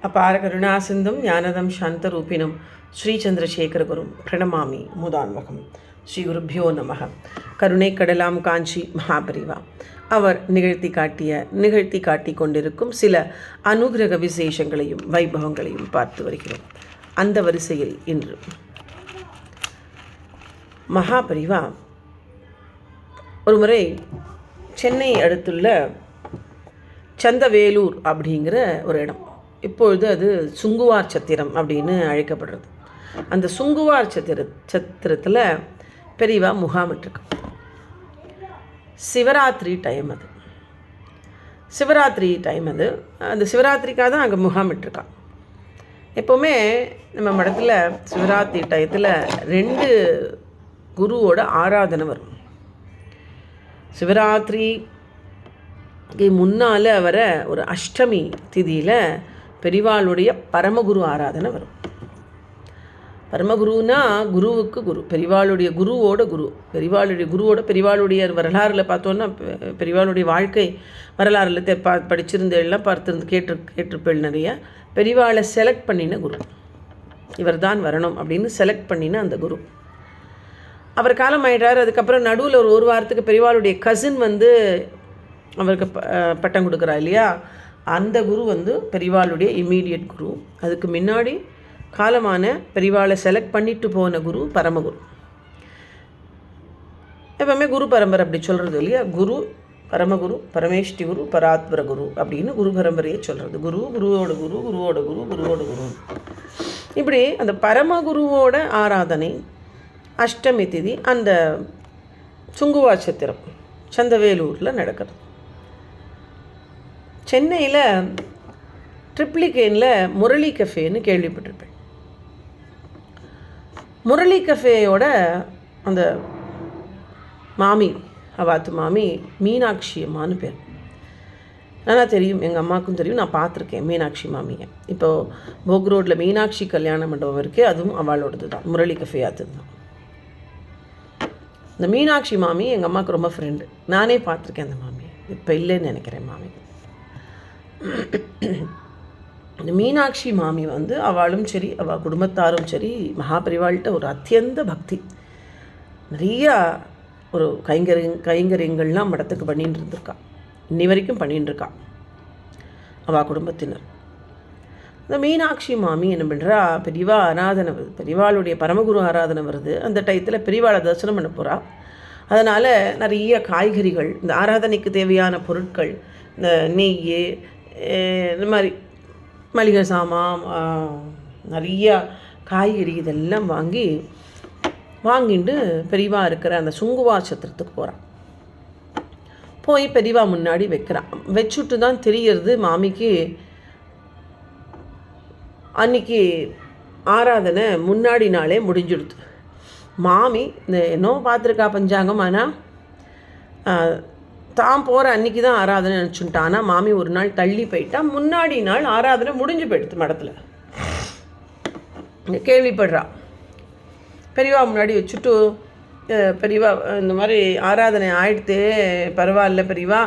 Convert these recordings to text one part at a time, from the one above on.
அபார கருணாசிந்தும் ஞானதம் சாந்தரூபிணம் ஸ்ரீ சந்திரசேகரகுரும் பிரணமாமி முதான்மகம் ஸ்ரீ குருப்பியோ நமக. கருணை கடலாம் காஞ்சி மகாபரிவா. அவர் நிகழ்த்தி காட்டிய நிகழ்த்தி காட்டி கொண்டிருக்கும் சில அனுகிரக விசேஷங்களையும் வைபவங்களையும் பார்த்து வருகிறோம். அந்த வரிசையில் இன்று. மகாபரிவா ஒரு முறை சென்னை அடுத்துள்ள சந்தவேலூர் அப்படிங்கிற ஒரு இடம். இப்பொழுது அது சுங்குவார் சத்திரம் அப்படின்னு அழைக்கப்படுறது. அந்த சுங்குவார் சத்திர சத்திரத்தில் பெரியவா முகாமிட்டுருக்கு சிவராத்திரி டைம் அது. சிவராத்திரி டைம் அது. அந்த சிவராத்திரிக்காக தான் அங்கே முகாமிட்டுருக்கான் எப்போவுமே நம்ம மடத்தில் சிவராத்திரி டயத்தில் ரெண்டு குருவோட ஆராதனை வரும். சிவராத்திரிக்கு முன்னால் வர ஒரு அஷ்டமி திதியில் பெரிவாளுடைய பரமகுரு ஆராதனை வரும். பரமகுருனா குருவுக்கு குரு பெரிவாளுடைய குருவோட குரு. பெரிவாளுடைய குருவோட பெரிவாளுடைய வரலாறில் பார்த்தோன்னா பெரிவாளுடைய வாழ்க்கை வரலாறில் தெ பா படிச்சிருந்தெல்லாம் பார்த்துருந்து கேட்டு கேட்டிருப்பேள் நிறைய. பெரிவாளை செலக்ட் பண்ணின குரு. இவர் தான் வரணும் அப்படின்னு செலக்ட் பண்ணின அந்த குரு. அவர் காலம் ஆயிடுறாரு அதுக்கப்புறம் நடுவில் ஒரு ஒரு வாரத்துக்கு பெரிவாளுடைய கசின் வந்து அவருக்கு ப- பட்டம் கொடுக்குறா இல்லையா? அந்த குரு வந்து பெரிவாளுடைய இம்மீடியட் குரு. அதுக்கு முன்னாடி காலமான பெரிவாளை செலக்ட் பண்ணிட்டு போன குரு பரமகுரு. எப்பவுமே குரு பரம்பரை அப்படி சொல்கிறது இல்லையா? குரு பரமகுரு பரமேஷ்டி குரு பராத்பர குரு அப்படின்னு குரு பரம்பரையை சொல்கிறது குரு குருவோட குரு குருவோட குரு குருவோட குரு. இப்படி அந்த பரமகுருவோட ஆராதனை அஷ்டமி திதி அந்த சுங்குவாச்சத்திரம் சந்தவேலூரில் நடக்கிறது சென்னையில் ட்ரிப்ளிகேனில் முரளி கஃபேன்னு கேள்விப்பட்டிருப்பேன். முரளி கஃபேயோட அந்த மாமி அவாத்து மாமி மீனாட்சி அம்மான்னு பேர். நல்லா தெரியும் எங்கள் அம்மாவுக்கும் தெரியும் நான் பார்த்துருக்கேன் மீனாட்சி மாமியை. இப்போது போக் ரோட்டில் மீனாட்சி கல்யாண மண்டபம் இருக்கே அதுவும் அவளோடது தான் முரளி கஃபே அது தான் இந்த மீனாட்சி மாமி எங்கள் அம்மாவுக்கு ரொம்ப ஃப்ரெண்டு நானே பார்த்துருக்கேன் அந்த மாமியை. இப்போ இல்லைன்னு நினைக்கிறேன் மாமி. இந்த மீனாட்சி மாமி வந்து அவளும் சரி அவள் குடும்பத்தாரும் சரி மகாபரிவாள்கிட்ட ஒரு அத்தியந்த பக்தி. நிறையா ஒரு கைங்கரி கைங்கரியங்கள்லாம் மடத்துக்கு பண்ணிட்டு இருந்திருக்கா இன்னி வரைக்கும் பண்ணிட்டு இருக்கா அவள் குடும்பத்தினர். இந்த மீனாட்சி மாமி என்ன பண்ணுறா பெரியவா ஆராதனை வருது. பெரியவாளுடைய பரமகுரு ஆராதனை வருது. அந்த டயத்தில் பெரியவாளை தரிசனம் பண்ண போகிறா அதனால் நிறைய காய்கறிகள் இந்த ஆராதனைக்கு தேவையான பொருட்கள் இந்த நெய் இந்த மாதிரி மளிகை சாமான் நிறையா காய்கறி இதெல்லாம் வாங்கி வாங்கிட்டு பெரியவா இருக்கிற அந்த சுங்குவா சத்திரத்துக்கு போகிறான் போய் பெரியவா முன்னாடி வைக்கிறான். வச்சுட்டு தான் தெரியறது மாமிக்கு. அன்னைக்கு ஆராதனை முன்னாடி நாளே முடிஞ்சுடுது. மாமி இந்த என்னோ பார்த்துருக்கா பஞ்சாங்கம் ஆனால் தான் போகிற அன்னைக்கு தான் ஆராதனை நினச்சுட்டான். ஆனால் மாமி ஒரு நாள் தள்ளி போயிட்டா. முன்னாடி நாள் ஆராதனை முடிஞ்சு போயிடுது மடத்தில். கேள்விப்படுறா. பெரியவா முன்னாடி வச்சுட்டு பெரியவா இந்த மாதிரி ஆராதனை ஆயிடுத்தே பரவாயில்ல பெரியவா.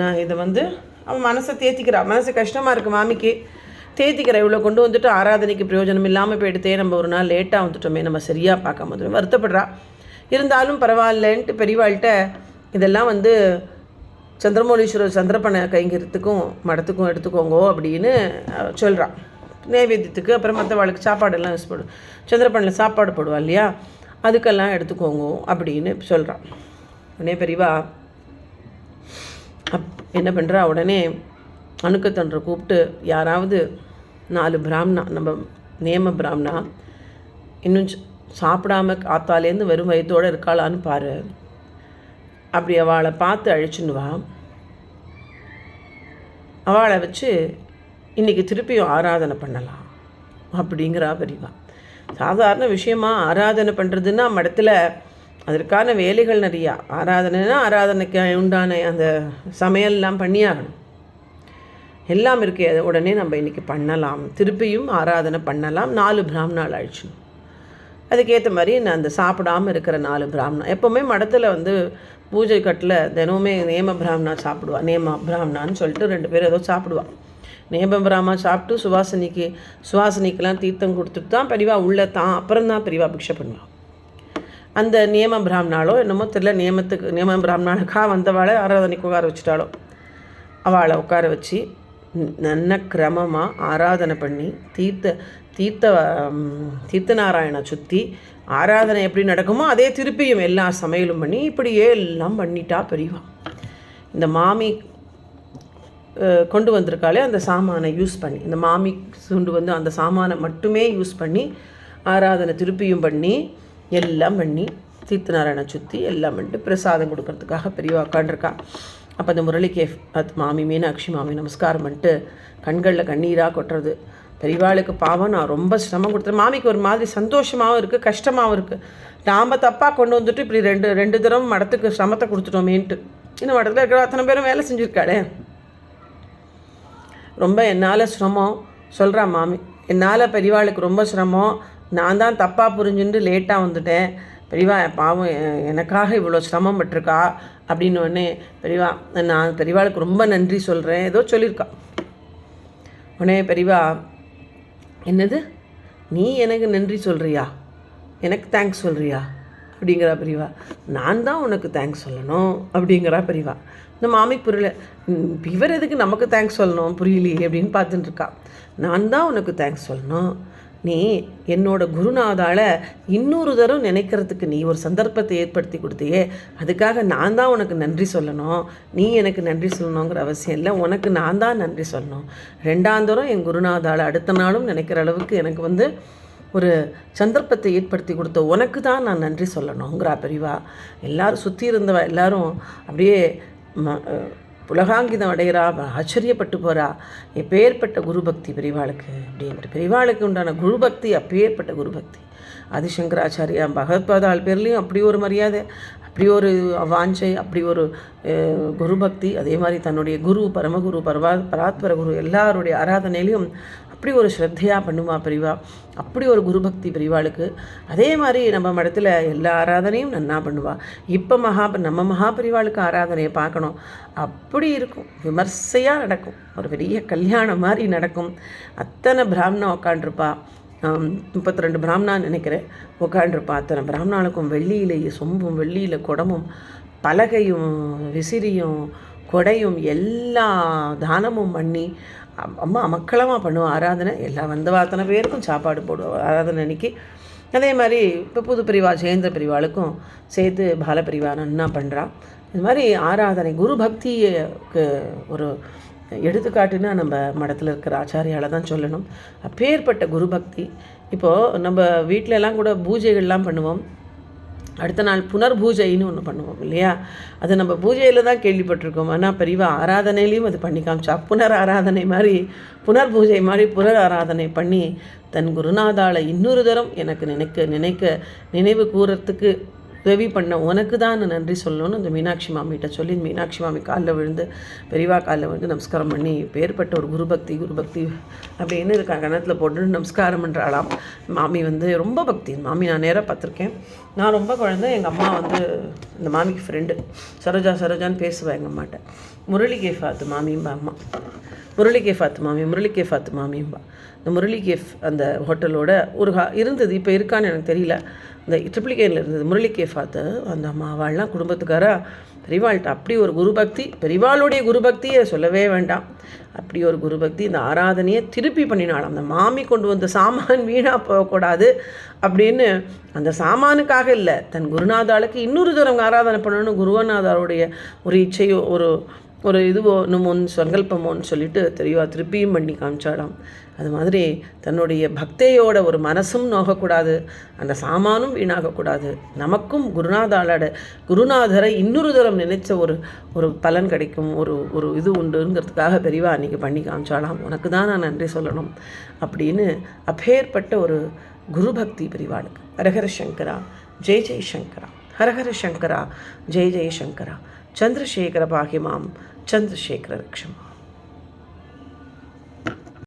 நான் இதை வந்து? அவன் மனசை தேத்திக்கிறா. மனசு கஷ்டமாக இருக்குது மாமிக்கு. தேத்திக்கிற. இவ்வளோ கொண்டு வந்துட்டு ஆராதனைக்கு பிரயோஜனம் இல்லாமல் போயிடுத்தே நம்ம ஒரு நாள் லேட்டாக வந்துட்டோமே. நம்ம சரியாக பார்க்காம வருத்தப்படுறா. இருந்தாலும் பரவாயில்லன்ட்டு பெரியவாள்கிட்ட இதெல்லாம் வந்து சந்திரமௌலீஸ்வரர் சந்திரப்பனை கைங்கிறதுக்கும் மடத்துக்கும் எடுத்துக்கோங்கோ அப்படின்னு சொல்கிறான் நைவேத்தியத்துக்கு அப்புறம் மற்றவாளுக்கு சாப்பாடெல்லாம் யூஸ் போடும் சந்திரப்பனில் சாப்பாடு போடுவா இல்லையா? அதுக்கெல்லாம் எடுத்துக்கோங்க அப்படின்னு சொல்கிறான் உடனே பெரியவா அப் என்ன பண்ணுறா உடனே அணுக்கத்தொன்றை கூப்பிட்டு யாராவது நாலு பிராமணா நம்ம நேம பிராமணா இன்னும் சாப்பிடாம காத்தாலேருந்து வெறும் வயிற்றோடு இருக்காளான்னு பாரு. அப்படி அவளை பார்த்து அழிச்சுன்னுவான் அவளை வச்சு இன்றைக்கி திருப்பியும் ஆராதனை பண்ணலாம் அப்படிங்கிறா பெரியவா. சாதாரண விஷயமா ஆராதனை பண்ணுறதுன்னா மடத்தில் அதற்கான வேலைகள் நிறையா. ஆராதனைனா ஆராதனைக்கு உண்டான அந்த சமையல்லாம் பண்ணியாகணும். எல்லாம் இருக்கே உடனே நம்ம இன்றைக்கி பண்ணலாம். திருப்பியும் ஆராதனை பண்ணலாம். நாலு பிராமணால் அழிச்சிடணும் அதுக்கேற்ற மாதிரி நான் அந்த சாப்பிடாம இருக்கிற நாலு பிராமணா. எப்போவுமே மடத்தில் வந்து பூஜை கட்டில் தினமுமே நேம பிராமணா சாப்பிடுவா. நேம பிராமணான்னு சொல்லிட்டு ரெண்டு பேரும் ஏதோ சாப்பிடுவான் நேம பிராமணா சாப்பிட்டு சுவாசனிக்கு சுவாசனிக்கெலாம் தீர்த்தம் கொடுத்துட்டு தான் பெரியவா உள்ளே தான் அப்புறம் தான் பெரியவா பிக்ஷை பண்ணுவாள் அந்த நியம பிராமணாலோ என்னமோ தெரியல நியமத்துக்கு நியம பிராமணாளுக்கா வந்தவாளை ஆராதனைக்கு உட்கார வச்சுட்டாலோ அவளை உட்கார வச்சு நல்ல கிரமமாக ஆராதனை பண்ணி தீர்த்த தீர்த்த தீர்த்த நாராயண சுற்றி ஆராதனை எப்படி நடக்குமோ அதே திருப்பியும் எல்லா சமையலும் பண்ணி இப்படியே எல்லாம் பண்ணிட்டா பெரியவா. இந்த மாமி கொண்டு வந்திருக்காளே அந்த சாமானை யூஸ் பண்ணி. இந்த மாமி கொண்டு வந்து அந்த சாமானை மட்டுமே யூஸ் பண்ணி ஆராதனை திருப்பியும் பண்ணி எல்லாம் பண்ணி தீர்த்தநாராயண சுற்றி எல்லாம் பண்ணிட்டு பிரசாதம் கொடுக்கறதுக்காக பெரியவா உட்காண்டிருக்கா அப்போ அந்த முரளிகேஃப் அது மாமி மீனாட்சி மாமி நமஸ்காரம் பண்ணிட்டு கண்களில் கண்ணீராக கொட்டுறது. பெரியவாளுக்கு பாவம் நான் ரொம்ப சிரமம் கொடுத்துருவேன் மாமிக்கு ஒரு மாதிரி சந்தோஷமாகவும் இருக்குது கஷ்டமாகவும் இருக்குது நாம் தப்பாக கொண்டு வந்துட்டு இப்படி ரெண்டு ரெண்டு தரம் மடத்துக்கு சிரமத்தை கொடுத்துட்டோமேன்ட்டு. இன்னும் மடத்தில் இருக்கிற அத்தனை பேரும் வேலை செஞ்சுருக்காளே. ரொம்ப என்னால் சிரமம் சொல்கிறா மாமி. என்னால் பெரியவாளுக்கு ரொம்ப சிரமம் நான் தான் தப்பாக புரிஞ்சுட்டு லேட்டாக வந்துட்டேன். பெரியவா பாவம் எனக்காக இவ்வளோ சிரமம் பட்டிருக்கா? அப்படின்னு உடனே பெரியவா நான் பெரியவாளுக்கு ரொம்ப நன்றி சொல்கிறேன் ஏதோ சொல்லியிருக்கா. உடனே பெரியவா என்னது? நீ எனக்கு நன்றி சொல்கிறியா எனக்கு தேங்க்ஸ் சொல்கிறியா அப்படிங்கிறா பிரிவா. நான் தான் உனக்கு தேங்க்ஸ் சொல்லணும் அப்படிங்கிறா பிரிவா. இந்த மாமிக்கு புரியல. இவர் எதுக்கு நமக்கு தேங்க்ஸ் சொல்லணும்? புரியலையே அப்படின்னு பார்த்துட்டு இருக்கா. நான் தான் உனக்கு தேங்க்ஸ் சொல்லணும். நீ என்னோட குருநாதால் இன்னொரு தரம் நினைக்கிறதுக்கு நீ ஒரு சந்தர்ப்பத்தை ஏற்படுத்தி கொடுத்தியே. அதுக்காக நான் தான் உனக்கு நன்றி சொல்லணும். நீ எனக்கு நன்றி சொல்லணுங்கிற அவசியம் இல்லை. உனக்கு நான் தான் நன்றி சொல்லணும். ரெண்டாம் தரம் என் குருநாதால் அடுத்த நாளும் நினைக்கிற அளவுக்கு எனக்கு வந்து ஒரு சந்தர்ப்பத்தை ஏற்படுத்தி கொடுத்த உனக்கு தான் நான் நன்றி சொல்லணுங்கிறா பெரியவா. எல்லாரும் சுற்றி இருந்தவ எல்லாரும் அப்படியே ம புலகாங்கிதம் அடைகிறா ஆச்சரியப்பட்டு போகிறா எப்பேற்பட்ட குருபக்தி பெரிவாளுக்கு அப்படின்ட்டு. பெரிவாளுக்கு உண்டான குருபக்தி அப்பேற்பட்ட குருபக்தி. ஆதிசங்கராச்சாரியா பகவத்பாதால் பேர்லேயும் அப்படி ஒரு மரியாதை அப்படி ஒரு வாஞ்சை அப்படி ஒரு குரு குருபக்தி அதே மாதிரி தன்னுடைய குரு பரமகுரு பரவா பராத்பர குரு எல்லாருடைய ஆராதனையிலையும் அப்படி ஒரு ஸ்ரத்தையாக பண்ணுவா பிரிவா? அப்படி ஒரு குருபக்தி பிரிவாளுக்கு. அதே மாதிரி நம்ம மடத்தில் எல்லா ஆராதனையும் நன்னா பண்ணுவா. இப்போ மகா நம்ம மகா பிரிவாளுக்கு ஆராதனையை பார்க்கணும். அப்படி இருக்கும். விமர்சையாக நடக்கும். ஒரு பெரிய கல்யாணம் மாதிரி நடக்கும். அத்தனை பிராமணம் உட்காண்டிருப்பா முப்பத்தி ரெண்டு பிராமணா நினைக்கிறேன். உட்காண்டிருப்பா அத்தனை பிராமணாளுக்கும் வெள்ளியிலேயே சொம்பும் வெள்ளியில் குடமும் பலகையும் விசிறியும் கொடையும் எல்லா தானமும் பண்ணி அம்மா மக்களமாக பண்ணுவோம் ஆராதனை எல்லா வந்தவா அத்தனை பேருக்கும் சாப்பாடு போடுவோம் ஆராதனை அன்னைக்கு. அதே மாதிரி இப்போ புது பிரிவா ஜெயந்திர பிரிவாளுக்கும் சேர்த்து பால பிரிவா நன்னா பண்ணுறான் இது மாதிரி ஆராதனை குரு பக்திக்கு ஒரு எடுத்துக்காட்டுன்னா நம்ம மடத்தில் இருக்கிற ஆச்சாரியால தான் சொல்லணும். அப்பேற்பட்ட குரு பக்தி. இப்போது நம்ம வீட்டிலலாம் கூட பூஜைகள்லாம் பண்ணுவோம். அடுத்த நாள் புனர் பூஜைன்னு ஒன்று பண்ணுவோம் இல்லையா? அது நம்ம பூஜையில் தான் கேள்விப்பட்டிருக்கோம். ஆனால் பெரியவா ஆராதனையிலையும் அது பண்ணி காமிச்சா புனர் ஆராதனை மாதிரி புனர் பூஜை மாதிரி புனர் ஆராதனை பண்ணி தன் குருநாதாளை இன்னொரு தரம் எனக்கு நினைக்க நினைக்க நினைவு கூறத்துக்கு உதவி பண்ண உனக்கு தான் நன்றி சொல்லணும்னு அந்த மீனாட்சி மாமிகிட்ட சொல்லி மீனாட்சி மாமி காலில் விழுந்து பெரியவா காலில் விழுந்து நமஸ்காரம் பண்ணி பேர்பட்ட ஒரு குருபக்தி குருபக்தி அப்படின்னு இருக்கா கணத்தில் போட்டு நமஸ்காரம் பண்ணுறாளாம் மாமி வந்து ரொம்ப பக்தி. மாமி நான் நேராக பார்த்துருக்கேன். நான் ரொம்ப குழந்தை. எங்கள் அம்மா வந்து இந்த மாமிக்கு ஃப்ரெண்டு சரோஜா சரோஜான்னு பேசுவேன் எங்கள் அம்மாட்ட. முரளி கேஃபாத்து மாமியும்பா அம்மா. முரளி கேஃபாத்து மாமி முரளி கேஃபாத்து மாமியும்பா. இந்த முரளி கேஃப் அந்த ஹோட்டலோட ஒரு ஹா இருந்தது. இப்போ இருக்கான்னு எனக்கு தெரியல. இந்த ட்ரிப்ளிகேனில் இருந்தது முரளி கேஃபாத்து அந்த அம்மாவாள்லாம் குடும்பத்துக்காரா பெரிவாள்கிட்ட அப்படி ஒரு குருபக்தி பெரிவாளுடைய குருபக்தியை சொல்லவே வேண்டாம். அப்படி ஒரு குருபக்தி இந்த ஆராதனையை திருப்பி பண்ணினாலும் அந்த மாமி கொண்டு வந்த சாமான் வீணாக போகக்கூடாது அப்படின்னு அந்த சாமானுக்காக இல்லை தன் குருநாதாளுக்கு இன்னொரு தரம் ஆராதனை பண்ணணும்னு குருவநாதாருடைய ஒரு இச்சையோ ஒரு ஒரு இதுவோ இன்னுமோன்னு சங்கல்பமோன்னு சொல்லிட்டு தெரியவா திருப்பியும் பண்ணி காமிச்சாலாம் அது மாதிரி தன்னுடைய பக்தையோட ஒரு மனசும் நோகக்கூடாது அந்த சாமானும் வீணாகக்கூடாது. நமக்கும் குருநாதாளோட குருநாதரை இன்னொரு தரம் நினைச்ச ஒரு ஒரு பலன் கிடைக்கும். ஒரு ஒரு இது உண்டுங்கிறதுக்காக பெரியவா அன்றைக்கி பண்ணி காமிச்சாலாம் உனக்கு தான் நான் நன்றி சொல்லணும் அப்படின்னு அப்பேற்பட்ட ஒரு குரு பக்தி பிரிவாளுக்கு ஹரஹர சங்கரா ஜெய் ஜெய் சங்கரா ஹரஹர சங்கரா ஜெய் ஜெய் சங்கரா. சந்திரசேகர பாகிமாம் சந்திரசேகர ரக்ஷமா